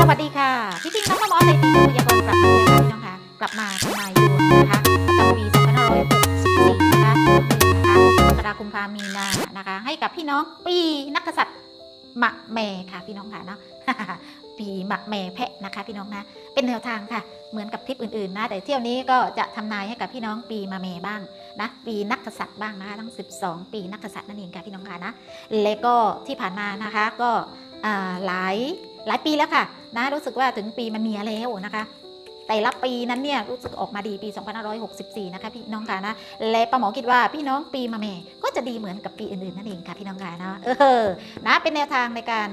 สวัสดีค่ะ พี่พิงน้องพ่อหมอในทีมพยากรกลับมาเลยค่ะพี่น้องคะกลับมาทำนายดวงนะคะประจำปี2564นะคะนะคะกรกฎาคมพามีนานะคะ ให้กับพี่น้องปีนักษัตริย์มะแม่ค่ะพี่น้องค่ะเนาะปีมะแม่แพะนะคะ พี่น้องนะเป็นแนวทางค่ะ เหมือนกับคลิปอื่นๆนะแต่เที่ยวนี้ก็จะทำนายให้กับพี่น้องปีมะแม่บ้างนะปีนักกษัตริย์บ้างนะคะทั้ง 12 ปีนักกษัตริย์นั่นเองค่ะพี่น้องค่ะนะและก็ที่ผ่านมานะคะก็ หลายหลายปีแล้วค่ะนะรู้สึกว่าถึงปีมันเมียแล้วนะคะ แต่ละปีนั้นเนี่ยรู้สึกออกมาดีปี 2564 นะคะพี่น้องค่ะนะและป้าหมอคิดว่าพี่น้องปีมะเมก็จะดีเหมือนกับปีอื่นๆนั่นเองค่ะพี่น้องค่ะนะเออนะเป็นแนวทางในการ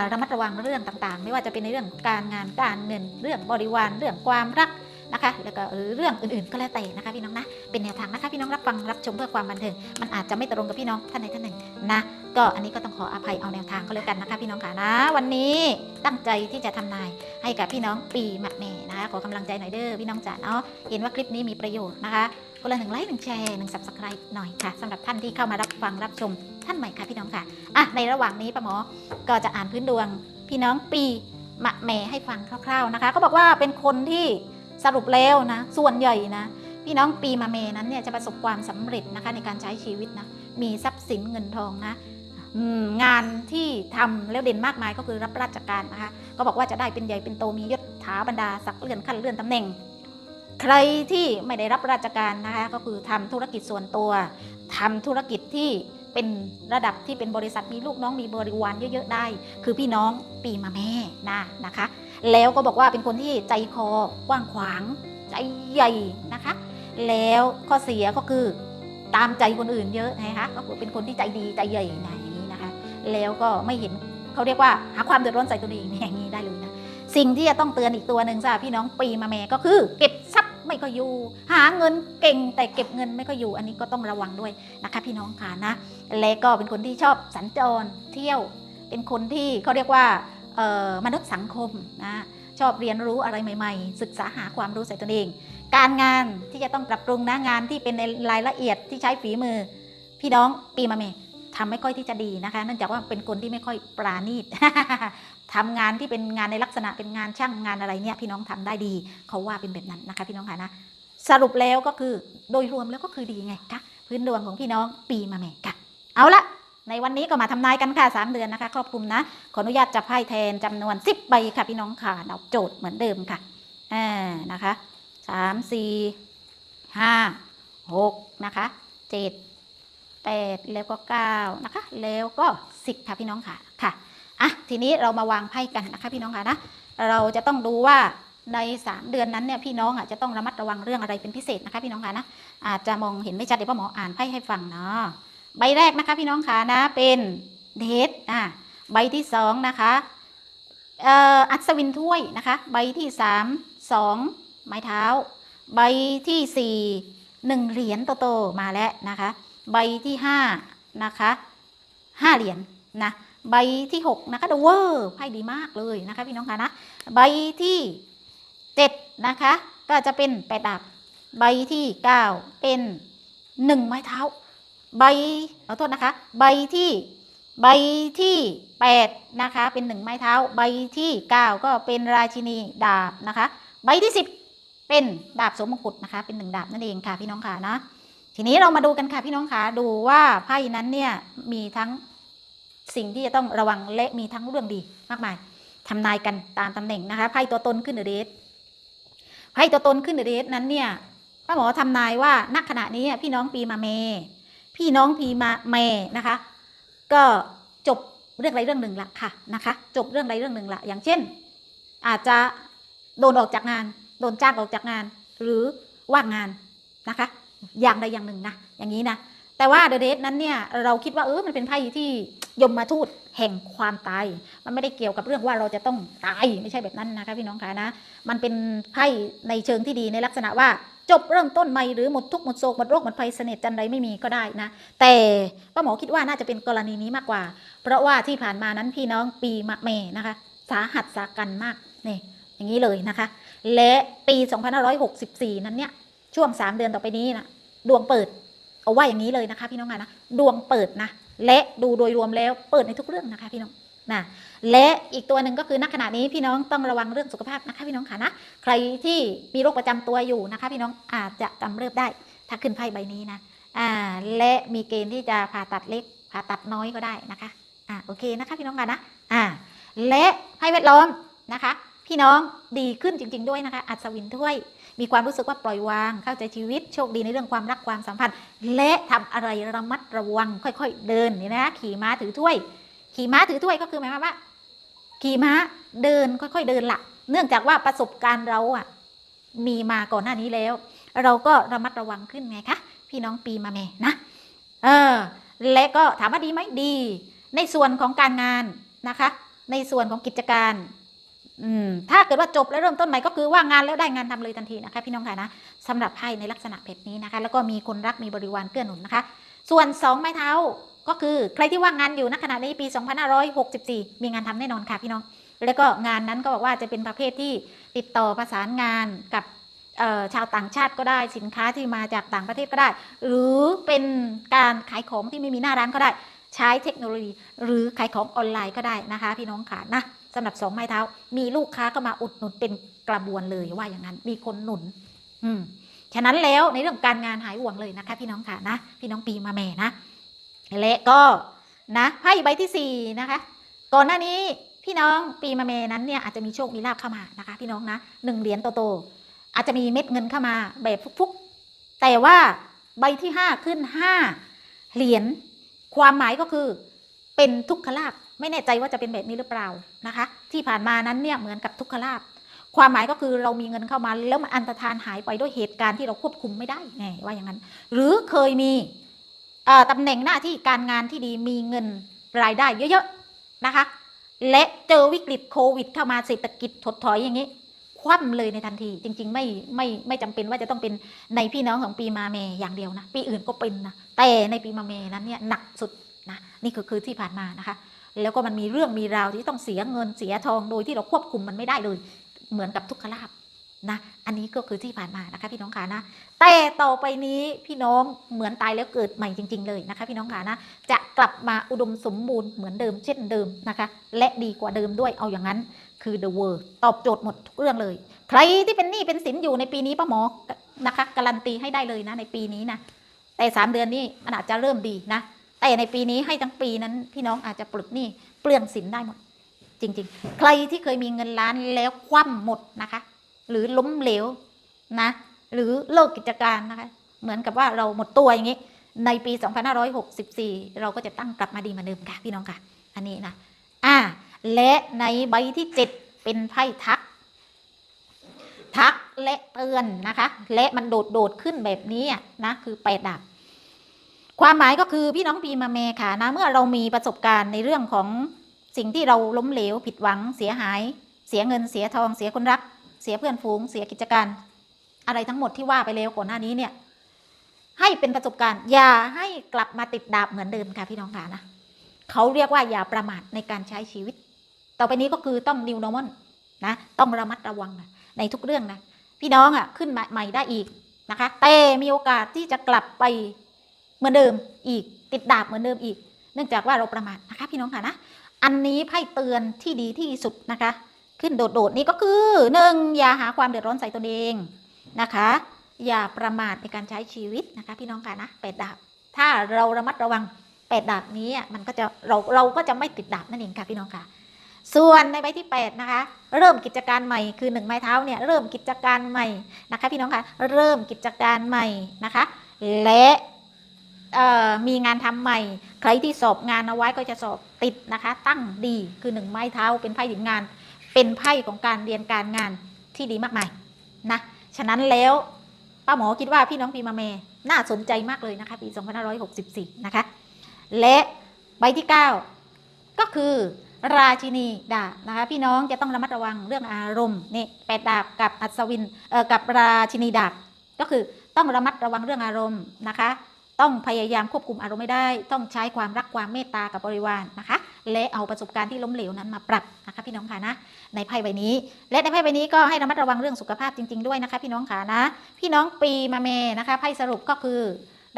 าระมัดระวังเรื่องต่างๆ ไม่ว่าจะเป็นในเรื่องการงานการเงินเรื่องบริวารเรื่องความรักนะคะแล้วก็หรือเรื่องอื่นๆก็แล้วแต่นะคะพี่น้องนะเป็นแนวทางนะคะพี่น้องรับฟังรับชมเพื่อความบันเทิงมันอาจจะไม่ตรงกับพี่น้องท่านใดท่านหนึ่งนะ ก็อันนี้ก็ต้องขออภัยเอาแนวทางก็แล้วกันนะคะ พี่น้องค่ะนะ วันนี้ตั้งใจที่จะทำนายให้กับพี่น้องปีมัดแม่นะคะ ขอกำลังใจหน่อยเด้อพี่น้องจ๋าเนาะเห็นว่าคลิปนี้มีประโยชน์นะคะคนละหนึ่งไลค์หนึ่งแชร์หนึ่งสับสไครต์หน่อยค่ะสำหรับท่านที่เข้ามารับฟังรับชมท่านใหม่ค่ะพี่น้องค่ะอะในระหว่างนี้ป้าหมอก็จะอ่านพื้นดวงพี่น้องปีมัดแม่ให้ฟังคร่าว ๆนะคะก็บอกว่าเป็นคนที่สรุปแล้วนะ ส่วนใหญ่นะ พี่น้องปีมะเมนั้นเนี่ยจะประสบความสำเร็จนะคะในการใช้ชีวิตนะ มีทรัพย์สินเงินทองนะ งานที่ทำแล้วเด่นมากมายก็คือรับราชการนะคะก็บอกว่าจะได้เป็นใหญ่เป็นโตมียศถาบรรดาศักดิ์เลื่อนขั้นเลื่อนตำแหน่ง ใครที่ไม่ได้รับราชการนะคะก็คือทำธุรกิจส่วนตัวทำธุรกิจที่เป็นระดับที่เป็นบริษัทมีลูกน้องมีบริวารเยอะๆได้ คือพี่น้องปีมาแม่นะนะคะ แล้วก็บอกว่าเป็นคนที่ใจคอกว้างขวางใจใหญ่นะคะ แล้วข้อเสียก็คือตามใจคนอื่นเยอะนะคะก็คือเป็นคนที่ใจดีใจใหญ่นะ แล้วก็ไม่เห็นเขาเรียกว่าหาความเดือดร้อนใส่ตัวเองอย่างนี้ได้เลยนะสิ่งที่จะต้องเตือนอีกตัวหนึ่งจ้าพี่น้องปีมาแม่ก็คือ เก็บทรัพย์ไม่ก็อยู่ หาเงินเก่งแต่เก็บเงินไม่ก็อยู่ อันนี้ก็ต้องระวังด้วยนะคะพี่น้องค่ะนะและก็เป็นคนที่ชอบสัญจรเที่ยว เป็นคนที่เขาเรียกว่ามนุษย์สังคมนะชอบเรียนรู้อะไรใหม่ๆ ศึกษาหาความรู้ใส่ตัวเอง การงานที่จะต้องปรับปรุงนะงานที่เป็นในรายละเอียดที่ใช้ฝีมือ พี่น้องปีมาเม ทำไม่ค่อยที่จะดีนะคะเนื่องจากว่าเป็นคนที่ไม่ค่อยปราณีตทำงานที่เป็นงานในลักษณะเป็นงานช่างงานอะไรเนี่ยพี่น้องทำได้ดีเขาว่าเป็นแบบนั้นนะคะ พี่น้องค่ะนะสรุปแล้วก็คือโดยรวมแล้วก็คือดีไงคะพื้นดวงของพี่น้องปีมาเมค่ะ เอาละในวันนี้ก็มาทำนายกันค่ะ3เดือนนะคะ ครอบคลุมนะ ขออนุญาตจับไพ่แทนจำนวน 10ใบค่ะพี่น้องค่ะเอาโจทย์เหมือนเดิมค่ะอ่านะคะสามสี่ห้าหกนะคะเจ็ด 8 แล้วก็ 9 นะคะ แล้วก็ 10 ค่ะพี่น้องค่ะค่ะอะทีนี้เรามาวางไพ่กันนะคะพี่น้องค่ะนะเราจะต้องดูว่าใน 3 เดือนนั้นเนี่ยพี่น้องอะจะต้องระมัดระวังเรื่องอะไรเป็นพิเศษนะคะพี่น้องค่ะนะอาจจะมองเห็นไม่ชัดเดี๋ยวพ่อหมออ่านไพ่ให้ฟังเนาะใบแรกนะคะพี่น้องค่ะนะเป็นเดทอะใบที่สองนะคะเอ่ออัศวินถ้วยนะคะ ใบที่สามสองไม้เท้า ใบที่สี่หนึ่งเหรียญโตๆมาแล้วนะคะ ใบที่5นะคะ5เหรียญนะใบที่6นะคะดเวอร์ไพ่ดีมากเลยนะคะพี่น้องคะนะใบที่7นะคะก็จะเป็นแปดดาบใบที่9เป็น1ไม้เท้า ใบขอโทษนะคะ ใบที่ใบที่8นะคะเป็น1ไม้เท้า ใบที่9ก็เป็นราชินีดาบนะคะ ใบที่10เป็นดาบสมมงกุฎนะคะ เป็นหนึ่งดาบนั่นเองค่ะพี่น้องค่ะนะ ทีนี้เรามาดูกันค่ะพี่น้องคะดูว่าไพ่นั้นเนี่ยมีทั้งสิ่งที่จะต้องระวังและมีทั้งเรื่องดีมากมายทำนายกันตามตำแหน่งนะคะไพ่ตัวตนขึ้นเดรสไพ่ตัวตนขึ้นเดรสนั้นเนี่ยป้าหมอทำนายว่าณขณะนี้พี่น้องปีมาเม พี่น้องปีมาเมนะคะ ก็จบเรื่องใดเรื่องหนึ่งละค่ะนะคะ จบเรื่องใดเรื่องหนึ่งละอย่างเช่น อาจจะโดนออกจากงาน โดนจ้างออกจากงาน หรือว่างงานนะคะ อย่างใดอย่างหนึ่งนะอย่างนี้นะแต่ว่าเดอะเดทนั้นเนี่ยเราคิดว่าเออมันเป็นไพ่ที่ยมมาทูตแห่งความตาย มันไม่ได้เกี่ยวกับเรื่องว่าเราจะต้องตายไม่ใช่แบบนั้นนะคะพี่น้องคะนะ มันเป็นไพ่ในเชิงที่ดีในลักษณะว่าจบเริ่มต้นใหม่หรือหมดทุกหมดโศกหมดโรคหมดภัยเสน่ห์จันไรไม่มีก็ได้นะ แต่ป้าหมอคิดว่าน่าจะเป็นกรณีนี้มากกว่า เพราะว่าที่ผ่านมานั้นพี่น้องปีมะเมนะคะ สาหัสสากันมากนี่อย่างนี้เลยนะคะ และปี 2564 นั้นเนี่ย ช่วง 3 เดือนต่อไปนี้นะดวงเปิด เอาว่าอย่างนี้เลยนะคะ พี่น้องนะดวงเปิดนะและดูโดยรวมแล้วเปิดในทุกเรื่องนะคะ พี่น้องนะและอีกตัวหนึ่งก็คือณขณะนี้พี่น้องต้องระวังเรื่องสุขภาพนะคะพี่น้องค่ะนะใครที่มีโรคประจำตัวอยู่นะคะ พี่น้องอาจจะกำเริบได้ ถ้าขึ้นไพ่ใบนี้นะอ่าและมีเกณฑ์ที่จะผ่าตัดเล็กผ่าตัดน้อยก็ได้นะคะอ่าโอเคนะคะพี่น้องค่ะนะอ่าและไพ่แวดล้อมนะคะ พี่น้องดีขึ้นจริง ๆ ด้วยนะคะ อัศวินถ้วย มีความรู้สึกว่าปล่อยวาง เข้าใจชีวิตโชคดีในเรื่องความรักความสัมพันธ์ และทำอะไรระมัดระวัง ค่อยๆ เดินเนี่ยนะขี่ม้าถือถ้วย ขี่ม้าถือถ้วยก็คือหมายความว่า ขี่ม้าเดินค่อยๆเดินละเนื่องจากว่าประสบการณ์เราอะมีมาก่อนหน้านี้แล้ว เราก็ระมัดระวังขึ้นไงคะพี่น้องปีมาเมนะเออและก็ถามว่าดีไหมดี ในส่วนของการงานนะคะ ในส่วนของกิจการ อืมถ้าเกิดว่าจบแล้วเริ่มต้นใหม่ก็คือว่างงานแล้วได้งานทำเลยทันทีนะคะพี่น้องค่ะนะสำหรับไพ่ในลักษณะแบบนี้นะคะ แล้วก็มีคนรักมีบริวารเกื้อหนุนนะคะ ส่วน 2 ไม้เท้าก็คือใครที่ว่างงานอยู่ณขณะนี้ปี 2564 มีงานทำแน่นอนค่ะพี่น้อง แล้วก็งานนั้นก็บอกว่าจะเป็นประเภทที่ติดต่อประสานงานกับชาวต่างชาติก็ได้สินค้าที่มาจากต่างประเทศก็ได้ หรือเป็นการขายของที่ไม่มีหน้าร้านก็ได้ ใช้เทคโนโลยี หรือขายของออนไลน์ก็ได้นะคะ พี่น้องค่ะนะ สำหรับสองไม้เท้า มีลูกค้าก็มาอุดหนุนเป็นกระบวนเลยว่าอย่างนั้น มีคนหนุน อืมฉะนั้นแล้วในเรื่องการงานหายห่วงเลยนะคะ พี่น้องค่ะนะ พี่น้องปีมาแม่นะและก็นะไพ่ใบที่สี่นะคะ ก่อนหน้านี้พี่น้องปีมาเมนั้นเนี่ยอาจจะมีโชคมีลาบเข้ามานะคะ พี่น้องนะหนึ่งเหรียญโตๆอาจจะมีเม็ดเงินเข้ามาแบบฟุกๆ แต่ว่าใบที่ห้าขึ้นห้าเหรียญความหมายก็คือเป็นทุกขลาบ ไม่แน่ใจว่าจะเป็นแบบนี้หรือเปล่านะคะ ที่ผ่านมานั้นเนี่ยเหมือนกับทุกขลาบความหมายก็คือเรามีเงินเข้ามาแล้วมันอันตรธานหายไปด้วยเหตุการณ์ที่เราควบคุมไม่ได้แน่ว่าอย่างนั้น หรือเคยมีตำแหน่งหน้าที่การงานที่ดีมีเงินรายได้เยอะๆนะคะ และเจอวิกฤตโควิด เข้ามาเศรษฐกิจถดถอยอย่างนี้ คว่ำเลยในทันที จริง ๆ ไม่ไม่ไม่จำเป็นว่าจะต้องเป็นในพี่น้องของปีมาเมอย่างเดียวนะ ปีอื่นก็เป็นนะแต่ในปีมาเมนั้นเนี่ยหนักสุดนะนี่คือคือที่ผ่านมานะคะ แล้วก็มันมีเรื่องมีราวที่ต้องเสียเงินเสียทองโดยที่เราควบคุมมันไม่ได้เลย เหมือนกับทุกขลาบนะ อันนี้ก็คือที่ผ่านมานะคะพี่น้องขานะ แต่ต่อไปนี้พี่น้องเหมือนตายแล้วเกิดใหม่จริง ๆ เลยนะคะ พี่น้องขานะ จะกลับมาอุดมสมบูรณ์เหมือนเดิมเช่นเดิมนะคะ และดีกว่าเดิมด้วยเอาอย่างนั้นคือ the world ตอบโจทย์หมดทุกเรื่องเลย ใครที่เป็นหนี้เป็นสินอยู่ในปีนี้ป้าหมอนะคะการันตีให้ได้เลยนะในปีนี้นะแต่สามเดือนนี้มันอาจจะเริ่มดีนะ แต่ในปีนี้ให้ทั้งปีนั้น พี่น้องอาจจะปลดหนี้เปลืองสินได้หมด จริง ๆ ใครที่เคยมีเงินล้านแล้วคว่ำหมดนะคะ หรือล้มเหลวนะ หรือเลิกกิจการนะคะ เหมือนกับว่าเราหมดตัวอย่างนี้ ในปี 2564 เราก็จะตั้งกลับมาดีเหมาเดิมค่ะพี่น้องค่ะ อันนี้นะอ่าและในใบที่ 7 เป็นไพ่ทัก ทักและเตือนนะคะ และมันโดดโดดขึ้นแบบนี้นะคือแปดดาบ ความหมายก็คือพี่น้องปีมาเมค่ะนะเมื่อเรามีประสบการณ์ในเรื่องของสิ่งที่เราล้มเหลวผิดหวังเสียหาย เสียเงินเสียทอง เสียคนรัก เสียเพื่อนฝูง เสียกิจการ อะไรทั้งหมดที่ว่าไปแล้วก่อนหน้านี้เนี่ย ให้เป็นประสบการณ์อย่าให้กลับมาติดดาบเหมือนเดิมค่ะพี่น้องค่ะนะเขาเรียกว่าอย่าประมาทในการใช้ชีวิต ต่อไปนี้ก็คือต้อง new normal นะต้องระมัดระวังนะในทุกเรื่องนะพี่น้องอะขึ้นมาใหม่ได้อีกนะคะ แต่มีโอกาสที่จะกลับไป เหมือนเดิมอีก ติดดาบเหมือนเดิมอีก เนื่องจากว่าเราประมาทนะคะ พี่น้องค่ะนะ อันนี้ไพ่เตือนที่ดีที่สุดนะคะ ขึ้นโดดๆนี่ก็คือหนึ่งอย่าหาความเดือดร้อนใส่ตนเองนะคะ อย่าประมาทในการใช้ชีวิตนะคะ พี่น้องค่ะนะแปดดาบ ถ้าเราระมัดระวังแปดดาบนี้มันก็จะเราเราก็จะไม่ติดดาบนั่นเองค่ะพี่น้องค่ะส่วนในใบที่ 8 นะคะ เริ่มกิจการใหม่คือหนึ่งไม้เท้าเนี่ยเริ่มกิจการใหม่นะคะ พี่น้องค่ะเริ่มกิจการใหม่นะคะ และ มีงานทำใหม่ ใครที่สอบงานเอาไว้ก็จะสอบติดนะคะ ตั้งดีคือหนึ่งไม้เท้าเป็นไพ่ถึงงาน เป็นไพ่ของการเรียนการงานที่ดีมากมายนะฉะนั้นแล้วป้าหมอคิดว่าพี่น้องปีมาเมน่าสนใจมากเลยนะคะปี 2564 นะคะ และใบที่ 9 ก็คือราชินีดาบนะคะพี่น้องจะต้องระมัดระวังเรื่องอารมณ์นี่แปดดาบกับอัศวินเอ่อกับราชินีดาบก็คือต้องระมัดระวังเรื่องอารมณ์นะคะ ต้องพยายามควบคุมอารมณ์ไม่ได้ ต้องใช้ความรักความเมตตากับบริวารนะคะ และเอาประสบการณ์ที่ล้มเหลวนั้นมาปรับนะคะพี่น้องค่ะนะ ในไพ่ใบนี้ และในไพ่ใบนี้ก็ให้ระมัดระวังเรื่องสุขภาพจริง ๆ ด้วยนะคะ พี่น้องค่ะนะ พี่น้องปีมาเมนะคะไพ่สรุปก็คือ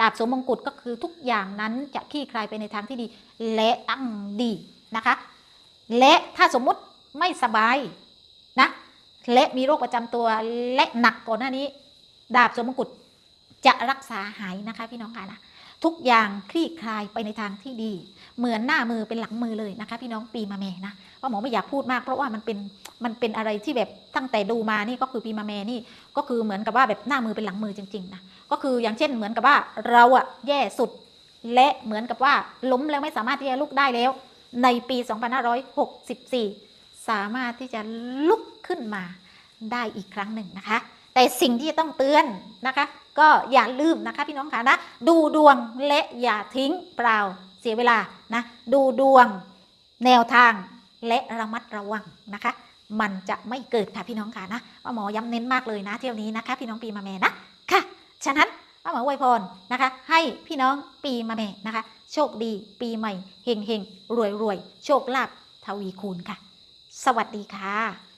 ดาบสวมมงกุฎก็คือทุกอย่างนั้นจะคลี่คลายไปในทางที่ดี และตั้งดีนะคะ และถ้าสมมุติไม่สบายนะและมีโรคประจำตัวและหนักก่อนหน้านี้ ดาบสมมกุฎ จะรักษาหายนะคะพี่น้องค่ะนะทุกอย่างคลี่คลายไปในทางที่ดี เหมือนหน้ามือเป็นหลังมือเลยนะคะ พี่น้องปีมาแม่นะว่าหมอไม่อยากพูดมากเพราะว่ามันเป็นมันเป็นอะไรที่แบบตั้งแต่ดูมานี่ก็คือปีมาแม่นี่ก็คือเหมือนกับว่าแบบหน้ามือเป็นหลังมือจริงๆนะก็คืออย่างเช่นเหมือนกับว่าเราอะแย่สุด และเหมือนกับว่าล้มแล้วไม่สามารถที่จะลุกได้แล้ว ในปี 2564 สามารถที่จะลุกขึ้นมาได้อีกครั้งหนึ่งนะคะ แต่สิ่งที่จะต้องเตือนนะคะ ก็อย่าลืมนะคะพี่น้องค่ะนะ ดูดวงและอย่าทิ้งเปล่าเสียเวลานะ ดูดวงแนวทางและระมัดระวังนะคะ มันจะไม่เกิดค่ะพี่น้องค่ะนะว่าหมอย้ำเน้นมากเลยนะ เที่ยวนี้นะคะ พี่น้องปีมาแม่นะค่ะฉะนั้นว่าหมออวยพรนะคะ ให้พี่น้องปีมาแม่นะคะ โชคดีปีใหม่เฮงเฮงรวยรวยโชคลาภทวีคูณค่ะ สวัสดีค่ะ